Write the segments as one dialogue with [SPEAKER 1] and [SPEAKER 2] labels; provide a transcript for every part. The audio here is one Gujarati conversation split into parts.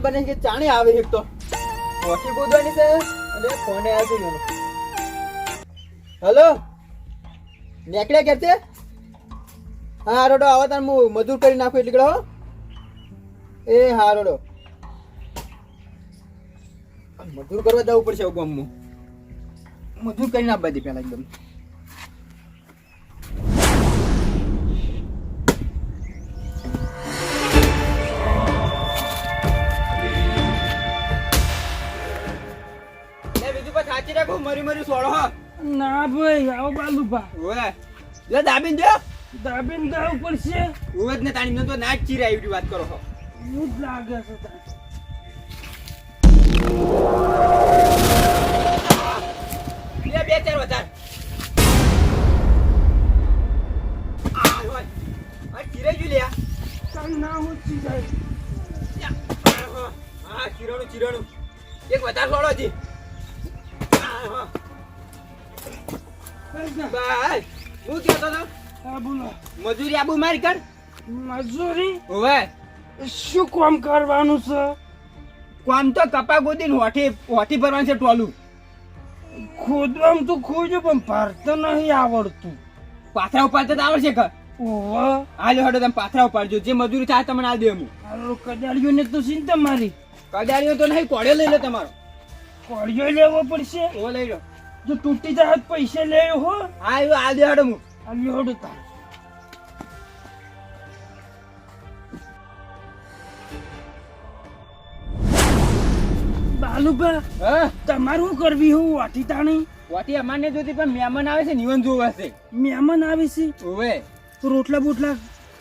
[SPEAKER 1] આ મહેમાન કે ચાણે આવે એક તો. મોટી ગોદવાની છે, અને ફોને આવે છે હલો? નીકળ્યા કે છે? હા રોડો આવો તાર હું મજૂર કરી નાખું એટલે હો. એ, હા મજૂર કરવા જવું પડશે ગામમાં. મજૂર કરી નાખવા દે પેલા એકદમ.
[SPEAKER 2] ના ભાઈ આવો બાલુભા.
[SPEAKER 1] ઓય લે દાબીન જો.
[SPEAKER 2] દાબીન ગાવું ઉપર
[SPEAKER 1] છે જ ને તાણી તો ના ચીરા આવી વાત કરો હો
[SPEAKER 2] એવું જ લાગે છે તાણી.
[SPEAKER 1] લે બે ચાર વધાર. આ હોય આ ચીરે ju લ્યા.
[SPEAKER 2] તાર ના
[SPEAKER 1] ચીરાણું ચીરાણું. એક વધાર સોળો જી બસ હું કહેતો તો
[SPEAKER 2] હા બોલો.
[SPEAKER 1] મજૂરી આબુ મારી કર.
[SPEAKER 2] મજૂરી?
[SPEAKER 1] ઓવે
[SPEAKER 2] શું કામ કરવાનું છે?
[SPEAKER 1] કોમ તો કપા ગોદીને હોઠી હોઠી ભરવાનું છે ટોલું.
[SPEAKER 2] ખોદવામ તો ખોજો પણ ભરતો નહીં આવડતું.
[SPEAKER 1] પાથરા ઉપાડતા તો આવડશે કે
[SPEAKER 2] ઓવા
[SPEAKER 1] હાલો હડો તમે પાથરા ઉપાડજો જે. મજૂરી થાય તમને આ દે હું
[SPEAKER 2] હાલો કડાળીઓને તો ચિંતા મારી
[SPEAKER 1] કડાળીઓ તો નહીં કોડે લઈ લો તમારો.
[SPEAKER 2] કોળિયો લેવો પડશે?
[SPEAKER 1] ઓ લઈ લો.
[SPEAKER 2] જો તૂટી જાય તો પૈસા લેવો હો.
[SPEAKER 1] હા એવું આ દે હું.
[SPEAKER 2] આ લેવડો તાર. બાલુભા
[SPEAKER 1] હા?
[SPEAKER 2] તમારું કરવી હું? વાટી તાણી?
[SPEAKER 1] વાટી અમારને જોતી પણ મહેમાન આવે છે નિવન જોવા છે.
[SPEAKER 2] મહેમાન આવે છે?
[SPEAKER 1] ઓવે.
[SPEAKER 2] તો રોટલા બોટલા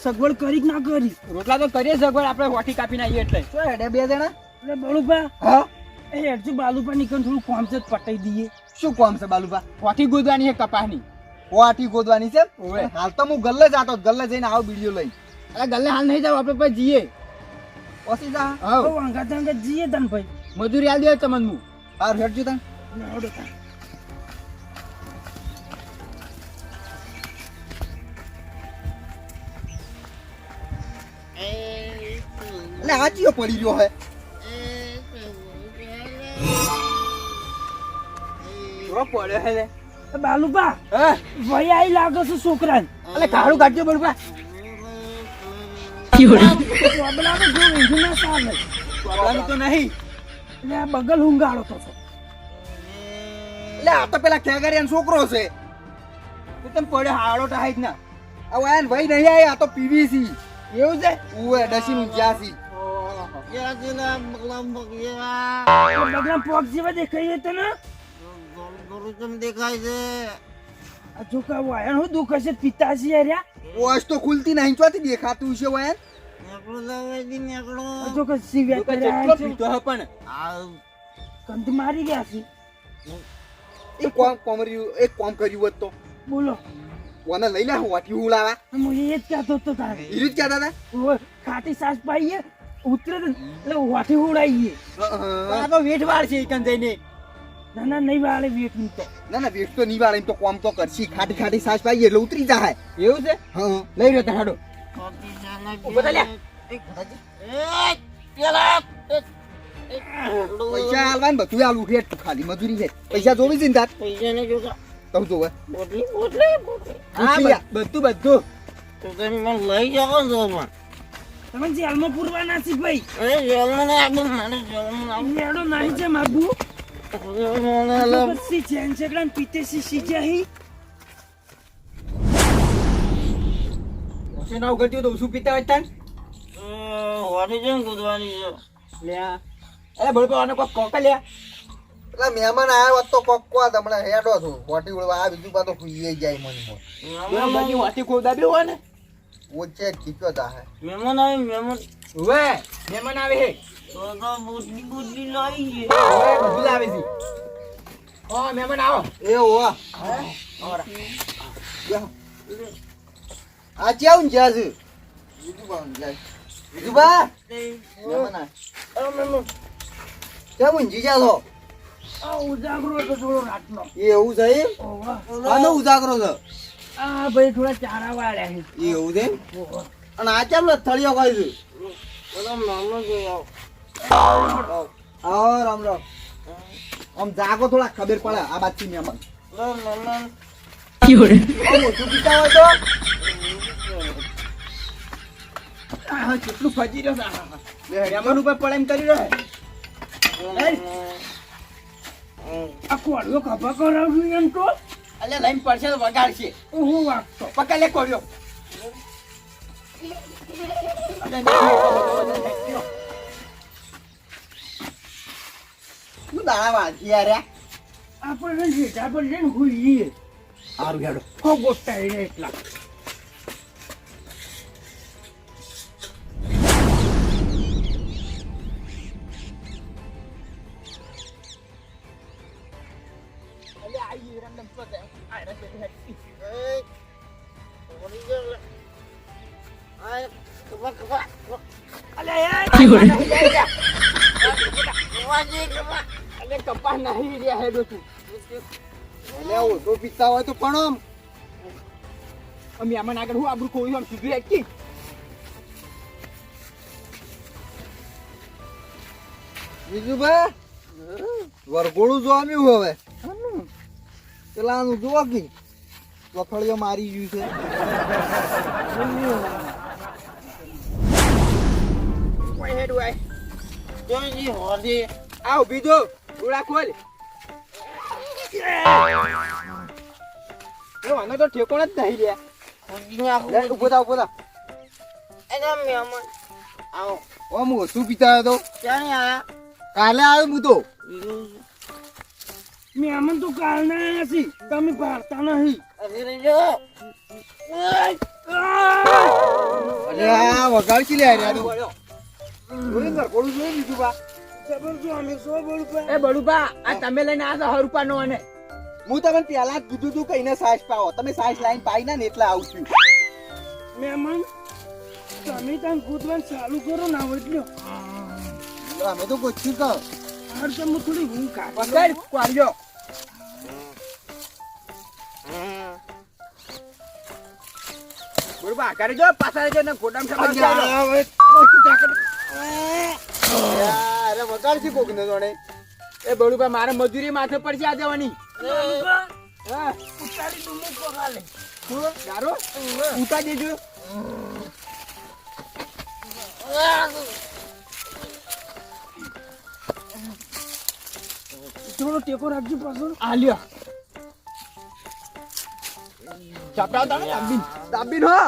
[SPEAKER 2] સગવડ કરી કે ના કરી?
[SPEAKER 1] રોટલા તો કરીએ સગવડ આપણે વાટી કાપી નાખીએ એટલે. શું હેડે બે જણા.
[SPEAKER 2] એટલે બાલુભા
[SPEAKER 1] હા.
[SPEAKER 2] એ હેડજો બાલુભા નીકળ થોડું કોમ છે પટાઈ દઈએ.
[SPEAKER 1] શું કોમ છે બાલુભા? કોઠી ગોદવાની છે કપાસની
[SPEAKER 3] કોઠી ગોદવાની છે?
[SPEAKER 1] ઓવે.
[SPEAKER 3] હાલ તો હું ગલ્લે જાતો ગલ્લે જઈને આવો વીડિયો લઈ
[SPEAKER 1] અરે ગલ્લે હાલ નહીં જાવ આપણે પછી જઈએ.
[SPEAKER 3] પછી જા
[SPEAKER 1] હો
[SPEAKER 2] વાંગા તાંગા જઈએ તન ભાઈ.
[SPEAKER 1] મજૂરી હાલ દે તમન હું.
[SPEAKER 3] હાર હેડજો તા
[SPEAKER 2] લેવડો તાર
[SPEAKER 3] એટલે આ ચિયો પડી રહ્યો હે.
[SPEAKER 1] શું પડ્યો હે લે
[SPEAKER 2] એ બાલુભા
[SPEAKER 1] હા?
[SPEAKER 2] ભાઈ આઈ લાગે છે છોકરાને.
[SPEAKER 1] અલે કાળું કાઢજો બાલુબા
[SPEAKER 2] પ્રોબ્લેમ જો ઊંઘ ના ચાલે
[SPEAKER 1] પ્રોબ્લેમ તો નહીં.
[SPEAKER 2] આ બગલ ઊંઘાડો તો છે.
[SPEAKER 3] એટલે આ તો પેલા ખેગારિયાનો છોકરો છે.
[SPEAKER 1] તો તમે પડ્યો હાડો ટાઈટ ના.
[SPEAKER 3] હવે આયન ભાઈ નહીં આય આ તો પીવીસી
[SPEAKER 1] એવું છે?
[SPEAKER 3] ઉવે ડસીનું જ્યાસી
[SPEAKER 2] બગલા પોક જેવા દેખાય છે? આ છોકરા વાયણ હું દુખ હશે. પિતાજી હર્યા
[SPEAKER 3] ઓશ તો ખુલતી નહીં ચોથી દેખાતું છે
[SPEAKER 2] આ
[SPEAKER 1] તો
[SPEAKER 2] છે.
[SPEAKER 1] પીતો હે પણ.
[SPEAKER 2] કંદ મારી ગયા છે.
[SPEAKER 3] એક કોમ કોમર્યું એક કોમ કર્યું હોત તો.
[SPEAKER 2] બોલો.
[SPEAKER 3] કોને લઈ લે વાટી હું લાવા
[SPEAKER 2] હું એ જ કહેતો હતો તારે.
[SPEAKER 3] એ જ કહેતા હતા?
[SPEAKER 2] ખાટી સાસ પાઈએ ઉતરે તો એટલે વાઠી ઉડાઈએ
[SPEAKER 1] આ તો વેઠવાડ છે એકન જઈને.
[SPEAKER 2] ના ના નહીં વાળે વેઠું તો.
[SPEAKER 3] ના ના વેટ તો નહીં વાળે તો કોમ તો કરશી. ખાટી ખાટી સાસ પાઈએ એટલે ઉતરી જાય.
[SPEAKER 1] એવું છે?
[SPEAKER 3] હા.
[SPEAKER 1] લઈ રહ્યો હાડો.
[SPEAKER 3] પૈસા આલવા ને બધું આલું હેઠ ખાલી મજૂરી છે. પૈસા જોવી છે ને તાર? તો જોવે.
[SPEAKER 1] હા
[SPEAKER 3] પૂછી લ્યા.
[SPEAKER 1] બ- બધું બધું.
[SPEAKER 2] તમે જેલમાં પૂરવાના છે ભાઈ. લેડો નહીં છે માબુ હી
[SPEAKER 1] ઓછે ના ઉગડતી તો શું પીતા હોય તાન લ્યા અરે બળપા આને કોક કોકા લ્યા
[SPEAKER 3] એટલે મહેમાન આવ્યા હોત તો કોક કોત હમણાં હેડો છું ઉડવા આ બીજું પાછું જાય મને
[SPEAKER 1] બધી ખોદાબી હોય ને
[SPEAKER 3] ઓછે ખીચ્યો તા હે
[SPEAKER 1] હવે મહેમાન આવે હે બધું લાવે છે હા મહેમાન આવો.
[SPEAKER 3] એ હોવા આ ચાવું ને જ્યાં છે બીજું બા મહેમાન આયા. કેવું ને જીજા છો?
[SPEAKER 2] ઉજાગરો તો થોડો રાતનો.
[SPEAKER 3] એવું છે આનો ઉજાગરો છે?
[SPEAKER 2] આ ભાઈ થોડા ચારા વાળ્યા છે.
[SPEAKER 3] એવું છે અને આ કેમ થળિયો કોઈ જોઈ આવો. રામ રામ. આમ જાગો થોડા ખબર પડે આ બાજુ મહેમાન
[SPEAKER 2] કેટલું ફજી રહ્યો.
[SPEAKER 3] મહેમાન ઉપર પડે એમ કરી રહ્યો
[SPEAKER 2] આ કોળિયો ખભા કરાવ્યું એમ તો?
[SPEAKER 3] અલે લઈને પડશે તો વગાડશે.
[SPEAKER 2] હું વાગતો?
[SPEAKER 3] પકડ લે કોળ્યો. દાણા વાંચી યાર
[SPEAKER 2] આપણે જેઠા પર જઈને હુઈએ.
[SPEAKER 3] સારું હેડો.
[SPEAKER 2] હો ગોટાઈ રે એટલા. કપા નહીં રહ્યા હેડો તું
[SPEAKER 3] એટલે ઓછો પીતા હોય તો પણ આમ.
[SPEAKER 2] અમે આમાં આગળ હું આબરું કોઈ આમ સીધું રાખી.
[SPEAKER 3] બીજું ભાઈ વરઘોડું જોવાનું હવે. પેલા આનું જોવા કી વખડીઓ મારી ગયું છે.
[SPEAKER 2] કોઈ હેડ હોય આવ બીજો. ઉડા ખોલ. એ વાનો તો ઠેકોણ જ નહીં
[SPEAKER 3] લે, ઊભો થા ઊભો થા. આમ ઓછું પીતા હતો ક્યાં આયા? કાલે આવ્યો હું તો.
[SPEAKER 2] મહેમાન તો કાલ ના આવ્યા છી તમે ભારતા નહીં.
[SPEAKER 3] અરે આ વગાડ કે લે યાર જોઈ વરઘોડું જોઈ લીધું બા
[SPEAKER 2] એ બડુપા આ તમે લઈને આ રૂપિયાનો અને.
[SPEAKER 3] હું તમને પેલા જ કીધું તું કઈને સાઈઝ પાવો. તમે સાઈઝ લાઈન પાઈ ના ને એટલે આવશું.
[SPEAKER 2] મહેમાન તમે ત્યાં કૂદવાનું ચાલુ કરો ના એટલે.
[SPEAKER 3] અમે તો પૂછ્યું તો.
[SPEAKER 2] હાર તો થોડી હું કાઢ
[SPEAKER 3] પકડ કોળ્યો
[SPEAKER 2] બરોબર આકારે જો પાછા જો ને ગોડામ
[SPEAKER 3] અરે વગાડ છે કોક ને જોડે.
[SPEAKER 2] એ બડુપા મારે મજૂરી માથે પડશે આ જવાની. ઉતા દેજો. થોડો ટેકો રાખજો પાછો. આ ચાપડા દાબીન.
[SPEAKER 3] દાબીન હો.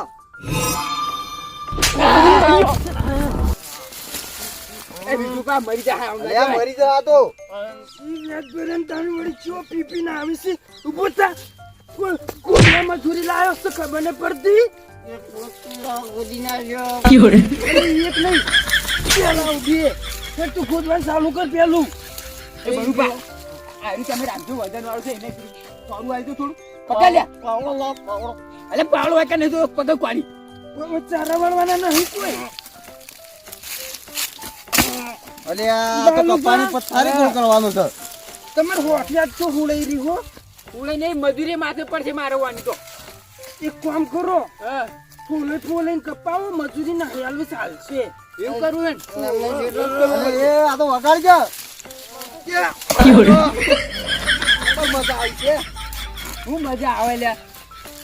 [SPEAKER 2] એ મરી જાય આમ
[SPEAKER 3] મરી જવા તો
[SPEAKER 2] યાદ બેરન વળી ચો પી પી ના આવી છે? ઊભો થા. કોઈ કોઈ મજૂરી લાયો તો ખબર ને પડતી? એક નહીં. પેલા ઊભી એ. તું ખોદવાનું ચાલુ કર પેલું. એ બરુપા આ તમે રાખજો વજન વાળું છે એને પાવડું આવી તો થોડું. પકડ લે અલે પાવડું. હોય કે નહીં તો પગ કોની ચારા વાળવાના નહીં કોઈ.
[SPEAKER 3] અલે આ તો કપાની પથારી ગોળ કરવાનો છે?
[SPEAKER 2] તમારે હોઠિયા જ તો હુળઈ રહી હો. હુળઈ નહીં મજૂરી માથે પડશે મારવાની તો. એક કામ કરો. ફૂલે ફૂલે કપાવો મજૂરી ના હેલવી ચાલશે. એવું કરવું
[SPEAKER 3] એમ? એ આ તો વગાડ જા મજા આવી છે.
[SPEAKER 2] હું મજા આવે લ્યા.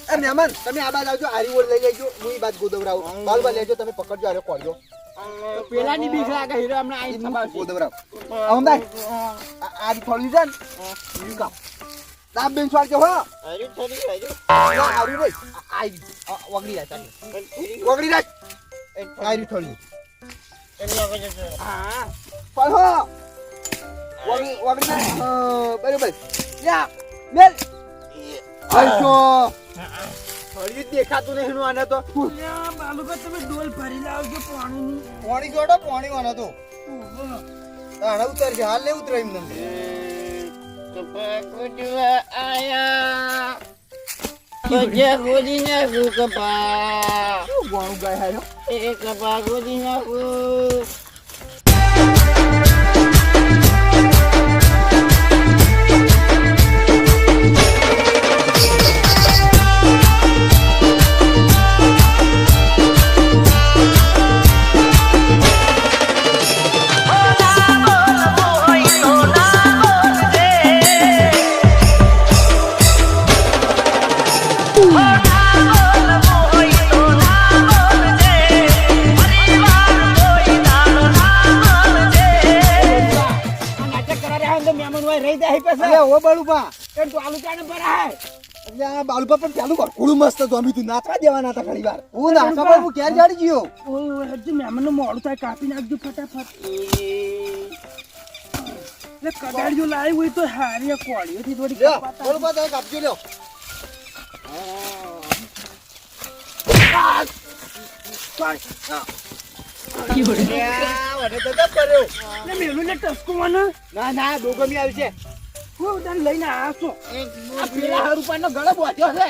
[SPEAKER 3] એ મહેમાન તમે આ બાજ આવજો આરી ઓળ લઈ લેજો હું એ બાદ ગોદવરાવું. બાલ બાલ લેજો તમે પકડજો આરે કોળજો
[SPEAKER 2] પેલાની બીક લાગે હીરો હમણાં આઈ સંભાળ
[SPEAKER 3] ગોદવરાવ. આમ ભાઈ આ થોડી છે ને ઈ કામ દાબ બેન છોડજો હો. આરી નહીં. આ- આરી આ વગડી જાય ચાલ. વગડી જાય. આરી થોડી
[SPEAKER 2] હા.
[SPEAKER 3] પણ હો. વગડી વગડી બરોબર. યા મેલ. આઈશો. ફરી દેખાતું નહીં આને તો.
[SPEAKER 2] બાલુકા તમે ડોલ ભરી લાવજો પાણીની.
[SPEAKER 3] પાણી જોડો પાણી વાળો તો. તાણે ઉતર છે હાલ ને ઉતરે એમ નમ શું ગોણું ગાય હાલો
[SPEAKER 4] Oh,
[SPEAKER 3] ઓ બાળુપા
[SPEAKER 2] એમ તું આલુ ચાને હે
[SPEAKER 3] એટલે આ બાલુપા પણ પેલું ઘોડું મસ્ત જમી તું નાચવા દેવાના હતા ઘણી વાર હું નાચવા પર હું ક્યારે જાડી ગયો
[SPEAKER 2] ઓય હજી મહેમાનનું મોડું થાય કાપી નાખજો ફટાફટ એટલે કડાડીઓ લાવી હોય તો હારી કોળીઓથી થોડી.
[SPEAKER 3] બળુપા તમે કાપજો લ્યો
[SPEAKER 2] મેલું. ના
[SPEAKER 1] ના ડોગમી આવી છે
[SPEAKER 2] હું તને લઈને આવ્યો છું. આ પેલા હરુપાનો ગળો બોધ્યો છે.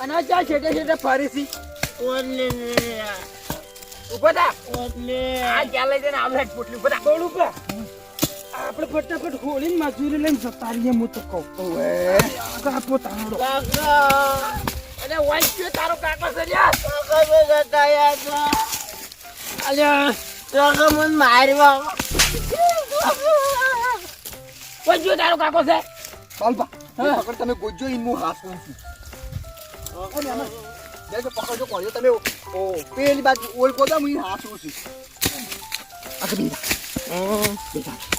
[SPEAKER 2] અને આ ચા છેટે છેટે ફરે છે. થા. આ ક્યાં લઈ જઈને આવશે પોટલી? ઊભો થા. બોલ. આપણે ફટાફટ હોળીને મજૂરી લઈને જતા રહીએ હું તો કહું કાપો તાંડો અને વાંચ્યો તારો કાકો છે લ્યા. અલ્યા વાંચ્યો તારો કાકો છે.
[SPEAKER 3] બાલુપા એ પકડ તમે ગોજો ઈ હું હાથ કરું છું દેજો પકડજો કોળીઓ તમે ઓ પેલી બાજુ ઓલ કોદા હું હાથ કરું છું. આ કબી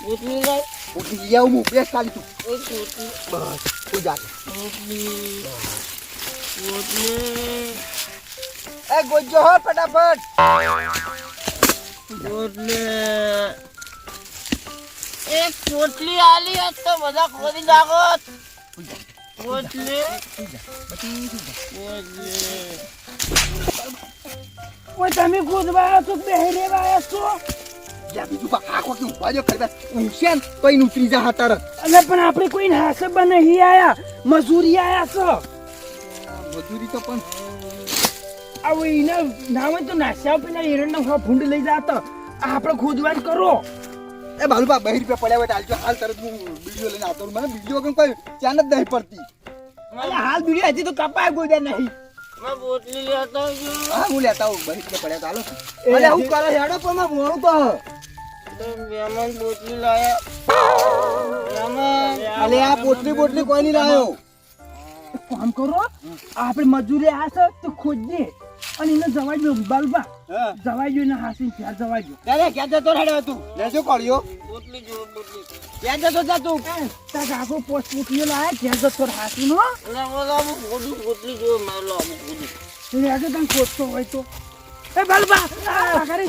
[SPEAKER 3] ઓટલી લઈ આવું હું બેસ કાઢી તું બસ તું જા. એ ગોજો હો ફટાફટ.
[SPEAKER 4] એક ચોટલી આલી હોત તો બધા ખોદી નાખો. પોટલી.
[SPEAKER 2] ઓય તમે કૂદવા છો કે બેહી રહેવા આવ્યા છો પણ આપણે કોઈ હાસબ નહીં આયા. મજૂરી આયા છો.
[SPEAKER 3] મજૂરી તો પણ
[SPEAKER 2] આવો એને ના તો નાસ્યા પેલા એરંડા ફૂંડ લઈ જાતો. આપણે ખોદવા કરો.
[SPEAKER 3] એ બાલુબા બહી રૂપિયા પડ્યા હોય તો હાલજો હાલ તરત હું વીડિયો લઈને આવતો. મને વીડિયો વગર કોઈ ચાન જ નહીં પડતી.
[SPEAKER 2] હાલ બીડી હજી તો કપાય ગોદા નહીં.
[SPEAKER 3] હા હું લેતા આવું. બહી રૂપિયા પડ્યા તો હાલો.
[SPEAKER 2] અલે હું કરો હેડો પણ મેં ભણું તો
[SPEAKER 4] મેમન બોટલી લાયા.
[SPEAKER 3] અલે આ બોટલી બોટલી કોઈ નહીં લાયો.
[SPEAKER 2] કામ કરો આપણે મજૂરી આ છે તો ખોદીએ. અને એને જવા દો બાલબા
[SPEAKER 3] હા
[SPEAKER 2] જવા દો એને હાસી ત્યાં જવા દો
[SPEAKER 3] અરે ક્યાં જતો રેડ્યો તું લેજો કોળીઓ
[SPEAKER 4] પોટલી જો પોટલી
[SPEAKER 2] ક્યાં જતો જા તું તા કાકો પોસ્ટ પૂછીએ લાય ક્યાં જતો હાસી નો
[SPEAKER 4] અને બોલા હું ખોદું પોટલી જો મેં લો હું
[SPEAKER 2] તું આજે તને ખોદતો હોય તો એ બાલબા આ કરે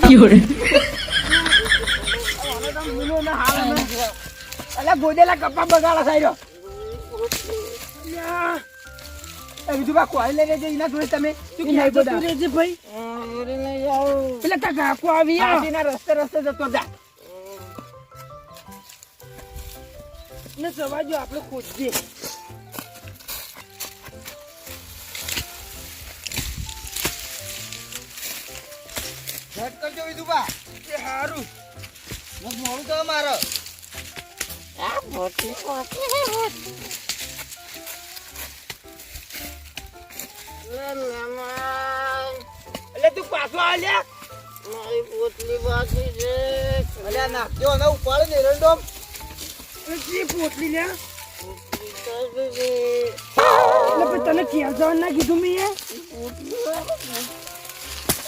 [SPEAKER 2] અલા ગોદેલા કપ્પા બગાડા સાઈડો એ બીજું બા કોઈ લઈને જઈ ના જોઈ તમે તું ક્યાં જતું રહેજે ભાઈ.
[SPEAKER 4] અરે નહીં આવું.
[SPEAKER 2] પેલા તા કાકો આવી હાસીના રસ્તે રસ્તે જતો જા. ને જવા જો આપણે ખોદીએ.
[SPEAKER 3] ઝટ કરજો વિધુબા
[SPEAKER 2] એ હારું.
[SPEAKER 3] મોડું તો મારો.
[SPEAKER 4] આ પોટલી પોટલી
[SPEAKER 2] એટલે તું પાછો આલ્યા
[SPEAKER 4] મારી પોટલી બાકી છે.
[SPEAKER 3] અલે આ નાખ્યો અને ઉપાડે ને એરંડોમ
[SPEAKER 2] જી પોટલી. એટલે પછી તને ક્યાં જવાનું ના કીધું મેં?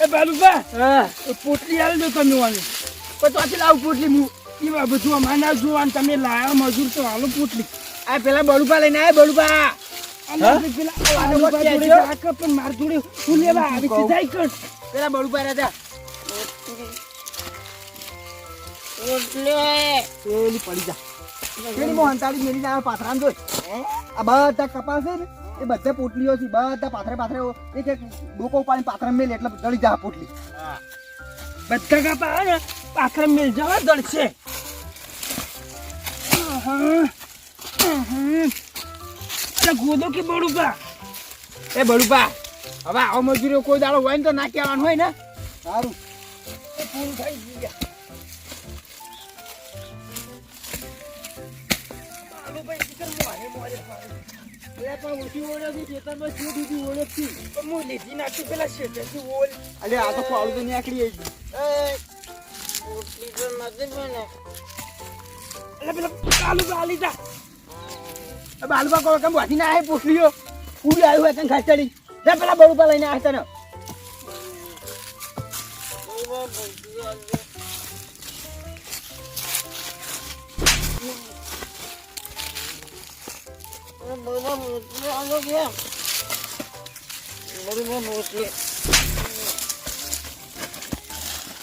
[SPEAKER 2] એ બાલુબા હા. પોટલી આલી દો તમે વાળી પછી પાછી લાવ પોટલી હું એવા બધું અમારે ના જોવાનું. તમે લાયા મજૂર તો હાલો પોટલી. આ પેલા બળુબા લઈને આયા બળુબા પણ માર જોડે હું લેવા આવી છે જાય કર પેલા બળુબા રાજા.
[SPEAKER 4] પોટલી
[SPEAKER 3] પેલી પડી જા. પેલી મો હંતાડી મેલી ના પાથરામ જોઈ. આ બધા કપાસ છે ને એ બધા પોટલીઓ છે બધા પાથરે પાથરે એક એક ડોકો ઉપાડીને પાથરા મેલ એટલે જડી જા પોટલી.
[SPEAKER 2] બધા કાપા ને મિલ જવા દળશે. અરે ગોદો કે બળુપા એ બળુપા હવે આવો મજૂરીઓ કોઈ દાડો હોય ને તો ના કહેવાનું હોય ને?
[SPEAKER 3] સારું.
[SPEAKER 2] પૂરું થઈ ગયા. અરે
[SPEAKER 3] આ તો પાવડું તો નીકળી
[SPEAKER 2] એટલે પેલા બાલી જા. બાલુબા કોઈ કેમ વાંચી ના આવે પૂછલ્યો પૂરી આવ્યું હોય કંઈ ખાસ ચડી જા પેલા બળુપા લઈને આવે તને.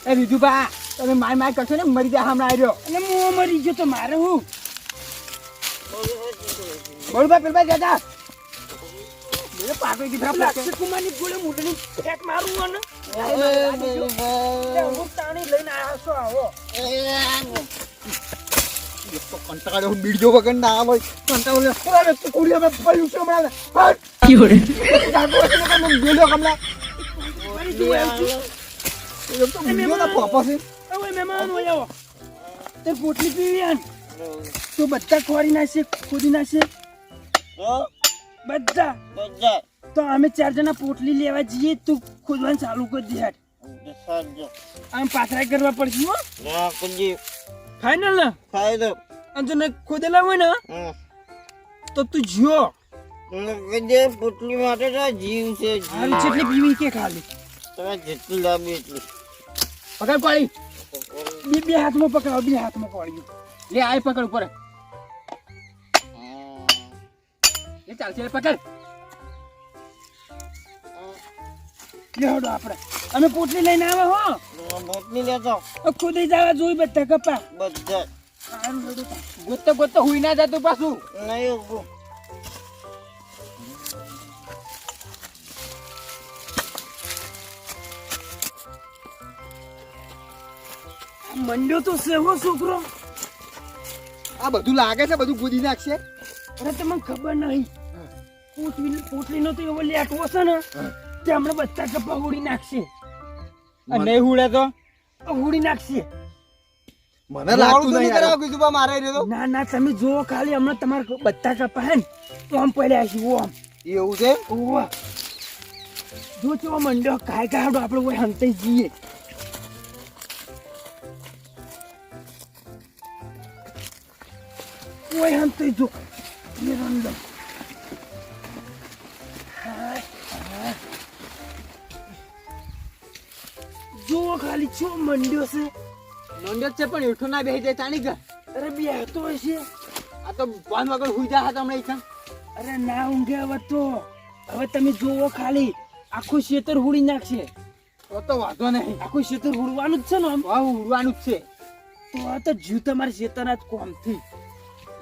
[SPEAKER 2] એ રીજુભા તમે માર માર કરશો ને, મરી જાય હમણાં આવ્યો અને હું મરી ગયો તો મારે હું? બરોબર પેલા જતા મેરે પાગલ કી થા અક્ષય કુમારની ગોળે મોઢની ફેક મારું અને હું તાણી લઈને આવ્યો છો આવો.
[SPEAKER 3] કંટાળ્યો બીજો વગર ના આવે કંટાળ્યો અરે તું પડ્યું છે હમણાં. હટ. જાગો એટલે કે મને ગેલો હમણાં. એમ તો બીજો ના પાપા છે.
[SPEAKER 2] હવે મહેમાન હોય આવો. તે પોટલી પીવી આન. બધા ખોરી નાખશે ખોદી નાખશે. બધા.
[SPEAKER 4] બધા.
[SPEAKER 2] તો અમે ચાર જણા પોટલી લેવા જઈએ તું ખોદવાનું ચાલુ કરી દે હેડ આમ પાથરા કરવા પડશે હો.
[SPEAKER 4] ના કજી
[SPEAKER 2] ફાઇનલ ને
[SPEAKER 4] ફાઈનલ
[SPEAKER 2] અને જો ને ખોદેલા હોય ને તો તું જો
[SPEAKER 4] પુટલી માટે તો જીવ છે જીવ.
[SPEAKER 2] જેટલી પીવી કે ખાલી.
[SPEAKER 4] તમે જેટલી લાંબી એટલી.
[SPEAKER 2] પકડ પાડી બે બે હાથમાં પકડાવ બે હાથમાં પાડી લે આય પકડ ઉપર. એ ચાલશે લે પકડ. લે આપણે? અમે પોટલી લઈને આવે હો.
[SPEAKER 4] મોટલી લેજો
[SPEAKER 2] ખુદી જવા જોઈ બધા કપા
[SPEAKER 4] બધા.
[SPEAKER 2] ગોતતો ગોતતો હુઈ ના જતું પાછું.
[SPEAKER 4] નહીં
[SPEAKER 2] મંડ્યો તો સેવો છોકરો.
[SPEAKER 3] આ બધું લાગે છે બધું ગુદી નાખશે.
[SPEAKER 2] અરે તમને ખબર નહીં. પોટલીનો તો એવો લેટવો છે ને તે હમણાં બધા કપા ઉડી નાખશે.
[SPEAKER 3] મને-
[SPEAKER 2] હુડે તો ઉડી નાખશે.
[SPEAKER 3] મને લાગતું નહીં કરાવ કીધું બા મારે રહ્યો
[SPEAKER 2] ના ના તમે જુઓ ખાલી હમણાં તમારા બધા કપા હે ને તો આમ પડ્યા છે આમ.
[SPEAKER 3] એવું છે?
[SPEAKER 2] ઓવા જો ચો મંડ્યો કાય કાઢો આપણે કોઈ હંતે જઈએ. કોઈ હંતે જો એ રંડો ખાલી છો મંડ્યો છે
[SPEAKER 1] મંડ્યો છે પણ એઠો ના બેસી જાય તાણી ગયા
[SPEAKER 2] અરે બે હતો હશે
[SPEAKER 1] આ તો પાન વગર હુઈ જા હતા હમણાં ઈચ્છા
[SPEAKER 2] અરે ના ઊંઘે હવે તો હવે તમે જુઓ ખાલી આખું શેતર હુડી નાખશે
[SPEAKER 1] તો તો વાંધો નહીં
[SPEAKER 2] આખું શેતર હુડવાનું જ છે ને આમ
[SPEAKER 1] હુડવાનું જ છે
[SPEAKER 2] તો આ તો જીવ તમારે શેતરના જ કોમથી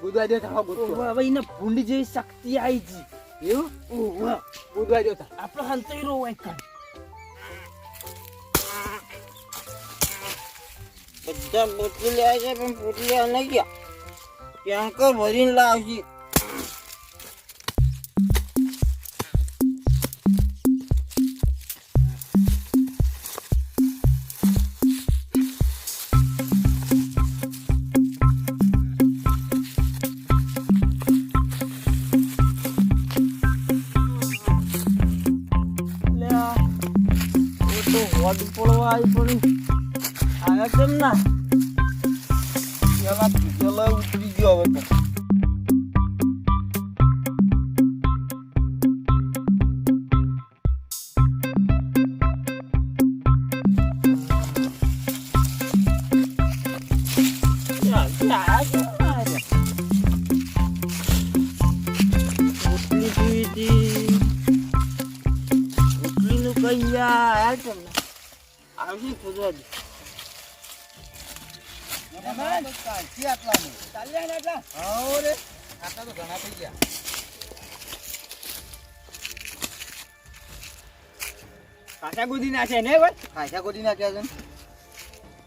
[SPEAKER 1] બુધવા દે થવા ગુસ્સો
[SPEAKER 2] હવે એને ભૂંડી જેવી શક્તિ આવી જી
[SPEAKER 1] એવું
[SPEAKER 2] ઓહો
[SPEAKER 1] બુધવા દે
[SPEAKER 2] આપણે હંતઈ રો હોય
[SPEAKER 4] બધા પોટલી લેવા છે, પણ પોટલી લેવા નહીં ગયા. ટેન્કર ભરીને લાવશે
[SPEAKER 1] લે આ પડવા આવી પડી. આયા કેમ ના
[SPEAKER 4] પેલા પેલા ઉતરી ગયો
[SPEAKER 1] કાંટા ગુદી નાખ્યા ને ભાઈ
[SPEAKER 3] ખાસા નાખ્યા છે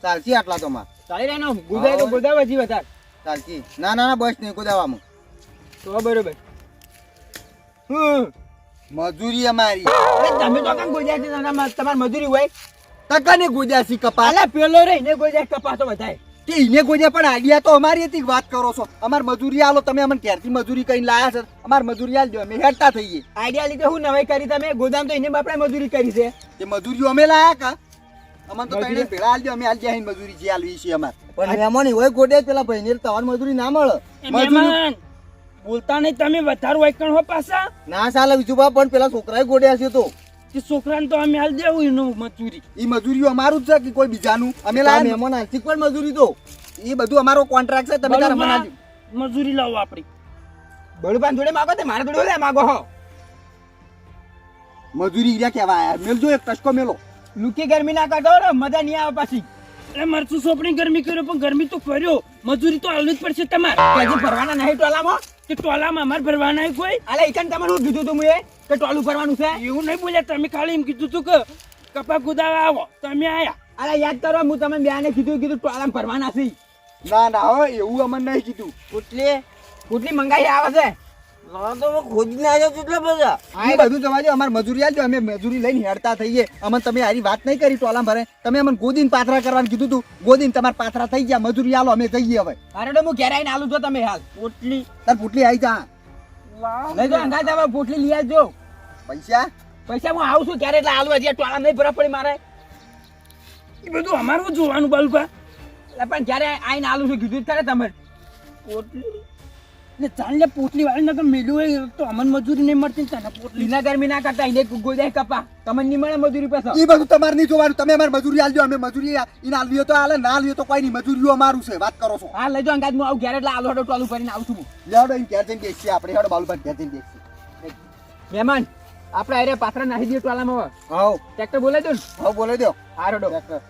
[SPEAKER 3] ચાલશી આટલા તો માં
[SPEAKER 1] ચાલી રહ્યા ગુદાય તો ગુદાવા જી વધારે
[SPEAKER 3] ચાલશી ના ના ના બસ નહીં કુદાવામાં
[SPEAKER 1] તો બરોબર
[SPEAKER 3] મજૂરી અમારી.
[SPEAKER 1] તમે તો ગોજ્યા છે તમારી મજૂરી હોય?
[SPEAKER 3] ટકાને ગોજ્યા છે કપા
[SPEAKER 1] પેલો રહી ને ગોજ્યા કપાતો બધાય.
[SPEAKER 3] તે ઈને ગોજ્યા પણ આઈડિયા તો અમારી હતી વાત કરો છો. અમાર મજૂરી આલો તમે અમને ક્યારથી મજૂરી કરીને લાયા છે. અમાર મજૂરી આલ દો અમે હેડતા થઈએ
[SPEAKER 1] આઈડિયા લીધે હું નવાઈ કરી તમે? ગોદામ તો એને બાપડે મજૂરી કરી છે.
[SPEAKER 3] તે મજૂરીઓ અમે લાયા કા? અમને તો તઈને ભેળા આલ દો અમે આલ જાય મજૂરી જે આલવી છે અમાર. પણ મહેમાન હોય ગોડે પેલા ભાઈને તમાર મજૂરી ના મળે. મજૂરી
[SPEAKER 2] મહેમાન બોલતા નહીં તમે વધારે વાયકણ હો પાછા?
[SPEAKER 3] ના સાલા બીજું પણ પેલા છોકરાએ ગોડ્યા છે તો.
[SPEAKER 2] કે છોકરાને તો અમે હાલ દેવું એનું મજૂરી.
[SPEAKER 3] એ મજૂરી અમારું જ છે કે કોઈ બીજાનું? અમે લાયા મહેમાન આલથી પણ મજૂરી તો એ બધું અમારો કોન્ટ્રાક્ટ છે તમે તાર અમને
[SPEAKER 2] મજૂરી લાવો આપણી
[SPEAKER 1] બળુપાન જોડે માગો તે મારા જોડે લે માગો હો.
[SPEAKER 3] મજૂરી ઈર્યા કેવા આયા મેલજો એક ટસકો મેલો.
[SPEAKER 1] લુકી ગરમી ના કાઢો રે મજા નહીં આવે પાછી.
[SPEAKER 2] અરે મરચું સોપણી ગરમી કર્યો પણ ગરમી તો ફર્યો મજૂરી તો હાલવી જ પડશે તમારે.
[SPEAKER 1] હજી ભરવાના નહીં ટોલામાં?
[SPEAKER 2] તે ટોલામાં અમારે ભરવાના નહીં કોઈ?
[SPEAKER 1] અલે ઈકન તમને હું કીધું તું મુએ કે ટોલું ભરવાનું છે?
[SPEAKER 2] એવું નહીં બોલ્યા તમે ખાલી એમ કીધું તું કે કપા ગુદાવા આવો તમે આયા.
[SPEAKER 1] અરે યાદ કરો હું તમે બ્યાને કીધું કીધું ટોલામાં ફરવાના છે.
[SPEAKER 3] ના ના હો એવું અમને નહીં કીધું.
[SPEAKER 4] પોટલી
[SPEAKER 1] કુટલી મંગાઈ આવે છે.
[SPEAKER 4] ના તો મેં ખોદીને આવ્યો કેટલા બધા
[SPEAKER 3] એ બધું જવા દો અમારે મજૂરી આલજો અમે મજૂરી લઈને હેડતા થઈએ. અમને તમે આરી વાત નહીં કરી ટોલા ભરે. તમે અમને ગોદીને પાથરા કરવાનું કીધું તું. ગોદીન તમારે પાથરા થઈ ગયા. મજૂરી આલો. અમે જઈએ હવે.
[SPEAKER 1] અરે તો હું ઘેર આવીને આલું છો તમે હાલ.
[SPEAKER 4] પોટલી.
[SPEAKER 3] તાર પુટલી આવી જા.
[SPEAKER 1] જો આવે પોટલી લઈ આવજો.
[SPEAKER 3] પૈસા?
[SPEAKER 1] પૈસા હું આવું છું ક્યારે? એટલે આલુ હજી આ ટોલા નહીં ભરવા પડી મારે.
[SPEAKER 2] એ બધું અમારું જોવાનું બાલુકા
[SPEAKER 1] પણ જ્યારે આવીને આલું છું. કીધું જ ખરે તમે
[SPEAKER 2] પોટલી. ને ચાલ પોટલી વાળી તો મેલું તો અમન મજૂરી નહીં મળતી તને પોટલી.
[SPEAKER 1] ના ગરમી ના કરતા એને ગોદાય કપા. તમને નહીં મળે મજૂરી પૈસા
[SPEAKER 3] એ બધું તમારે નહીં જોવાનું. તમે અમારી મજૂરી આલજો અમે મજૂરી એને આલવી તો આલે ના આલવી તો કોઈ નહીં. મજૂરીઓ અમારું છે વાત કરો છો.
[SPEAKER 1] હા લઈ જો અંગાત હું આવું ઘેર એટલે આલો હડો ટોલું ભરીને આવું છું હું.
[SPEAKER 3] લેવડો એમ ઘેર જઈને બેસીએ આપણે. હેડો બાલુભાઈ ઘેર જઈને બેસીએ.
[SPEAKER 1] મહેમાન આપણે અરે પાથરા નાખી દઈએ ટોલામાં હવે.
[SPEAKER 3] હાઉ.
[SPEAKER 1] ટ્રેક્ટર બોલાવી દો ને.
[SPEAKER 3] હાઉ બોલે દો.
[SPEAKER 1] હા
[SPEAKER 3] ટ્રેક્ટર.